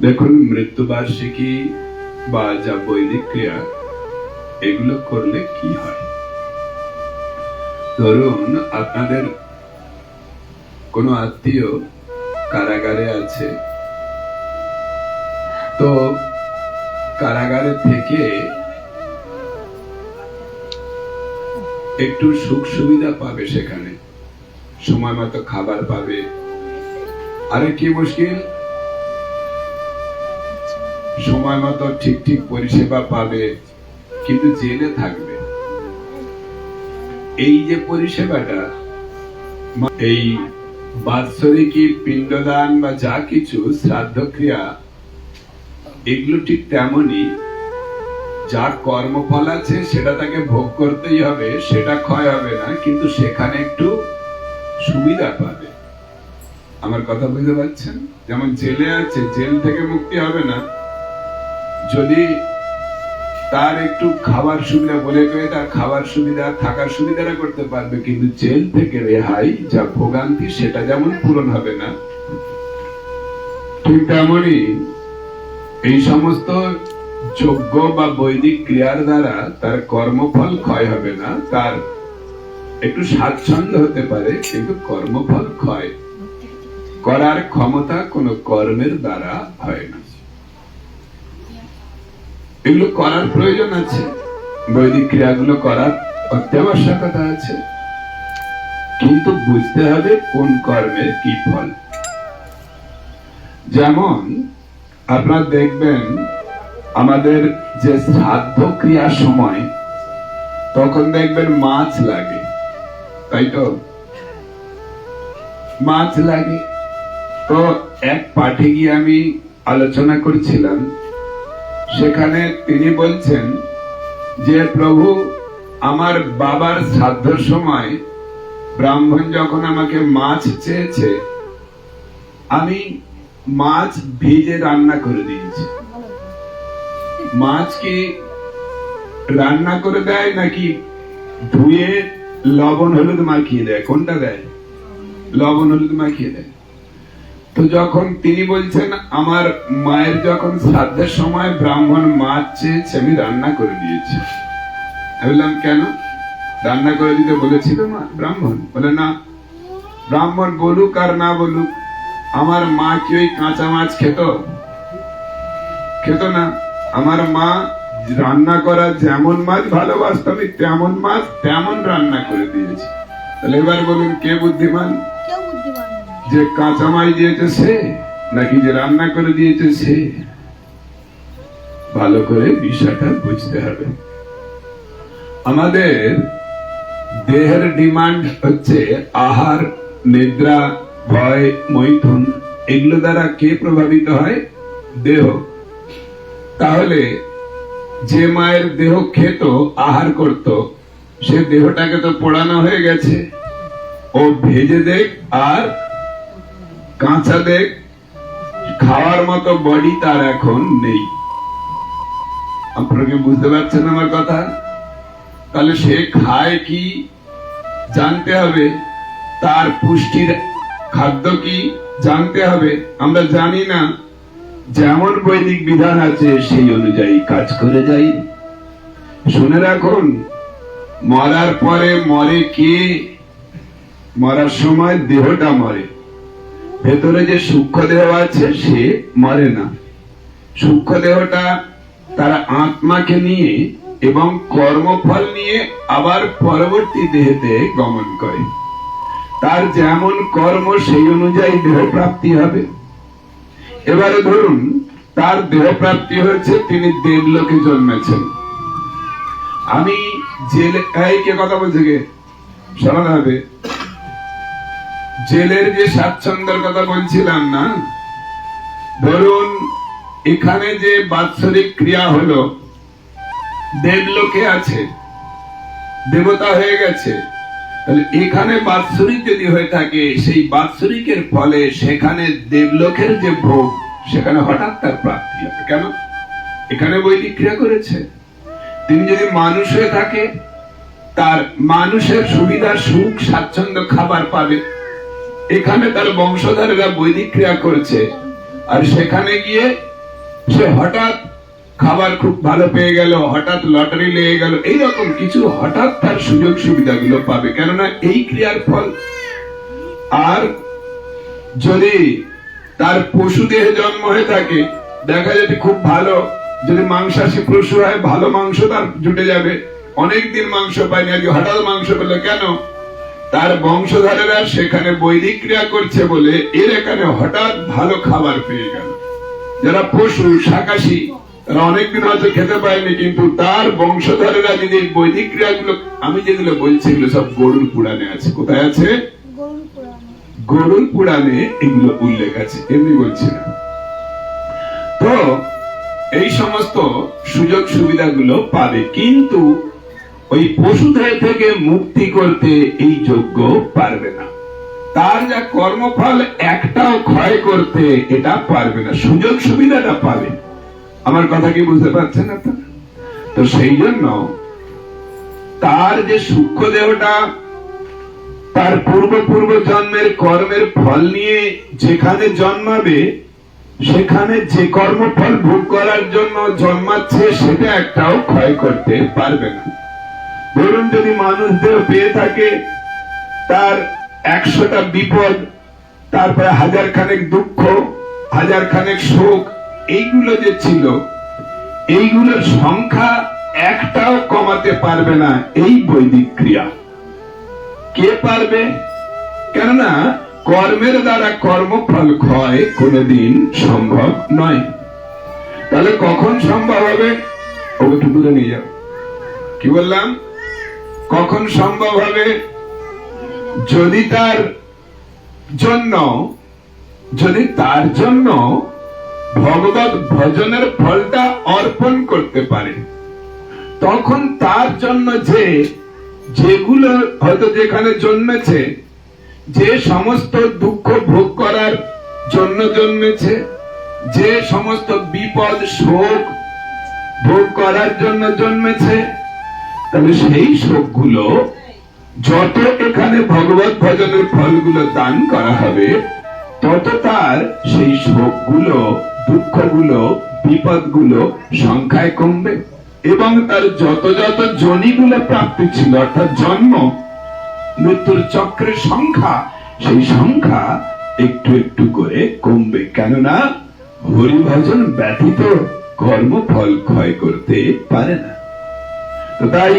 দেখুন, মৃত্যুবার্ষিকী বা যা বৈদিক ক্রিয়া, এগুলো করলে কি হয়? ধরুন, আপনাদের কোনো আত্মীয় কারাগারে আছে। তো কারাগারে থেকে একটু সুখ সুবিধা পাবে সেখানে। সময় মতো খাবার পাবে। আরে, কি মুশকিল? সময় মতো ঠিক ঠিক পরিষেবা পাবে, কিন্তু জেলে থাকবে। এই যে পরিষেবাটা এই বাৎসরিকী পিণ্ডদান বা যা কিছু শ্রাদ্ধ ক্রিয়া এগুলো ঠিক তেমনই যা কর্মফল আছে সেটা তাকে ভোগ করতেই হবে, সেটা ক্ষয় হবে না, কিন্তু সেখানে একটু সুবিধা পাবে। আমার কথা বুঝতে পারছেন? যেমন জেলে আছে, জেল থেকে মুক্তি হবে না যদি তার একটু খাবার সুবিধা বলে করে, তার খাবার সুবিধা, থাকার সুবিধাটা করতে পারবে, কিন্তু জেল থেকে রেহাই যা ভোগান্তি সেটা যেমন পূরণ হবে না, ঠিক তেমনই এই সমস্ত যোগ্য বা বৈদিক ক্রিয়ার দ্বারা তার কর্মফল ক্ষয় হবে না, তার একটু স্বাচ্ছন্দ্য হতে পারে, কিন্তু কর্মফল ক্ষয় করার ক্ষমতা কোনো কর্মের দ্বারা হয় না। এগুলো করার প্রয়োজন আছে। বৈদিক ক্রিয়াগুলো করার অত্যাবশ্যকতা আছে। কিন্তু বুঝতে হবে কোন কর্মের কি ফল। যেমন, আপনারা দেখবেন, আমাদের যে শ্রাদ্ধ ক্রিয়ার সময়, তখন দেখবেন মাছ লাগে। তাই তো? মাছ লাগে। তো এক পাঠে গিয়ে আমি আলোচনা করছিলাম সেখানে তিনি বলছেন যে, প্রভু, আমার বাবার শ্রাদ্ধর সময় ব্রাহ্মণ যখন আমাকে মাছ চেয়েছে, আমি মাছ ভেজে রান্না করে দিয়েছি। মাছ কি রান্না করে দেয় নাকি ধুয়ে লবণ হলুদ মাখিয়ে দেয়? কোনটা দেয়? লবণ হলুদ মাখিয়ে দেয়। তো যখন তিনি বলছেন, আমার মায়ের যখন শ্রাদ্ধের সময় ব্রাহ্মণ মাছ চেয়েছে, আমি রান্না করে দিয়েছি। আমি বললাম, কেন? রান্না করে দিতে বলেছিল মা, ব্রাহ্মণ। বলে, না, ব্রাহ্মণ বলুক আর না বলুক, আমার মা কি ওই কাঁচা মাছ খেত? খেত না, আমার মা রান্না করা যেমন মাছ ভালোবাসত, আমি তেমন মাছ তেমন রান্না করে দিয়েছি। তাহলে এবার বলুন, কে বুদ্ধিমান। যে কাঁচা মাছ দিয়েছে সে নাকি যে রান্না করে দিয়েছে? সে ভালো করে বিষয়টা বুঝতে হবে। আমাদের দেহের ডিমান্ড হচ্ছে আহার, নিদ্রা, ভয়, মৈথুন, এগুলো দ্বারা কে প্রভাবিত হয়? দেহ। তাহলে যে মায়ের দেহ খেত, আহার করত, সে দেহটাকে তো পোড়ানো হয়ে গেছে। ও ভেজে দেখ আর কাঁচা দেখ খাওয়ার মতো বডি তার এখন নেই। আপনারা কি বুঝতে পারছেন আমার কথা? তাহলে সে খায় কি? জানতে হবে। তার পুষ্টির খাদ্য কি? জানতে হবে। আমরা জানি না। যেমন বৈদিক বিধান আছে, সেই অনুযায়ী কাজ করে যাই। শুনে রাখুন, মরার পরে মরে কে? মরার সময় দেহটা মরে। ভেতরে যে সূক্ষ্ম দেহ আছে, সে মরে না। সূক্ষ্ম দেহটা তার আত্মাকে নিয়ে এবং কর্মফল নিয়ে আবার পরবর্তী দেহেতে গমন করে। তার যেমন কর্ম, সেই অনুযায়ী দেহ প্রাপ্তি হবে। এবারে ধরুন, তার দেহ প্রাপ্তি হয়েছে, তিনি দেবলোকে জন্মেছেন। আমি জেলে কথা বলছে কে? শোনাতে হবে। জেলের যে স্বাচ্ছন্দ্যের কথা বলছিলাম না? ধরুন, এখানে যে বাৎসরিক ক্রিয়া হলো দেবলোকে আছে, দেবতা হয়ে গেছে, তাহলে এখানে বাৎসরিক যদি হয়ে থাকে, সেই বাৎসরিকের ফলে সেখানে দেবলোকের যে ভোগ, সেখানে হঠাৎ তার প্রাপ্তি হবে। কেন? এখানে বৈদিক ক্রিয়া করেছে। তিনি যদি মানুষ হয়ে থাকে, তার মানুষের সুবিধা, সুখ, স্বাচ্ছন্দ্য খাবার পাবে। এখানে তার বংশধরেরা বৈদিক ক্রিয়া করছে। আর সেখানে গিয়ে সে হঠাৎ খাবার খুব ভালো পেয়ে গেল, হঠাৎ লটারি লেগে গেল, এইরকম কিছু হঠাৎ তার সুযোগ সুবিধাগুলো পাবে। কেননা এই ক্রিয়ার ফল। আর যদি তার পশু দেহে জন্ম হয়ে থাকে, দেখা যাবে খুব ভালো। যদি মাংসাশী পশু হয়, ভালো মাংস তার জুটে যাবে। অনেকদিন মাংস পায়নি আজকে হঠাৎ মাংস পেল। কেন? তার বংশধরেরা সেখানে বৈদিক ক্রিয়া করছে বলে এর এখানে হঠাৎ ভালো খাবার পেয়ে গেল। যারা পশু শাকাশি তারা অনেকদিন হয়তো খেতে পায়নি কিন্তু তার বংশধরেরা যদি বৈদিক ক্রিয়াগুলো আমি যেগুলো বলছি এগুলো সব গরুর পুরাণে আছে। কোথায় আছে? গরুর গরুর পুরাণে এগুলো উল্লেখ আছে এমনি বলছি না। তো এই সমস্ত সুযোগ সুবিধাগুলো পাবে কিন্তু ওই পশুদের থেকে মুক্তি করতে এই যোগ্য পারবে না। তার যা কর্মফল, একটাও ক্ষয় করতে এটা পারবে না। সুযোগ সুবিধাটা পাবে। আমার কথা কি বুঝতে পারছেন আপনারা? তো সেই জন্য তার যে সূক্ষ্ম দেহটা, তার পূর্ব পূর্ব জন্মের কর্মের ফল নিয়ে যেখানে জন্মাবে, সেখানে যে কর্মফল ভোগ করার জন্য জন্মাচ্ছে, সেটা একটাও ক্ষয় করতে পারবে না। ধরুন যদি মানুষ দেহ পেয়ে থাকে তার একশোটা বিপদ, তারপরে হাজার খানেক দুঃখ হাজার খানেক শোক, এইগুলো যে ছিল, এইগুলোর সংখ্যা একটাও কমাতে পারবে না এই বৈদিক ক্রিয়া। কে পারবে? কেননা কর্মের দ্বারা কর্মফল ক্ষয় কোনোদিন সম্ভব নয়। তাহলে কখন সম্ভব হবে? ও একটু দূরে নিয়ে যাও। কি বললাম? কখন সম্ভব হবে? যদি তার জন্য, যদি তার জন্য ভগবত ভজনের ফলটা অর্পণ করতে পারে, তখন তার জন্য যে, যেগুলো হয়তো যেখানে জন্মেছে, যে সমস্ত দুঃখ ভোগ করার জন্য জন্মেছে, যে সমস্ত বিপদ শোক ভোগ করার জন্য জন্মেছে তাহলে সেই শোকগুলো যত এখানে ভগবত ভজনের ফলগুলো দান করা হবে, তত তার সেই শোকগুলো, দুঃখগুলো, বিপদগুলো সংখ্যায় কমবে। এবং তার যত যত জনিগুলো প্রাপ্তি ছিল, অর্থাৎ জন্ম, মৃত্যুর চক্রের সংখ্যা, সেই সংখ্যা একটু একটু করে কমবে। কেননা হরিভজন ব্যতীত কর্মফল ক্ষয় করতে পারে না। তো তাই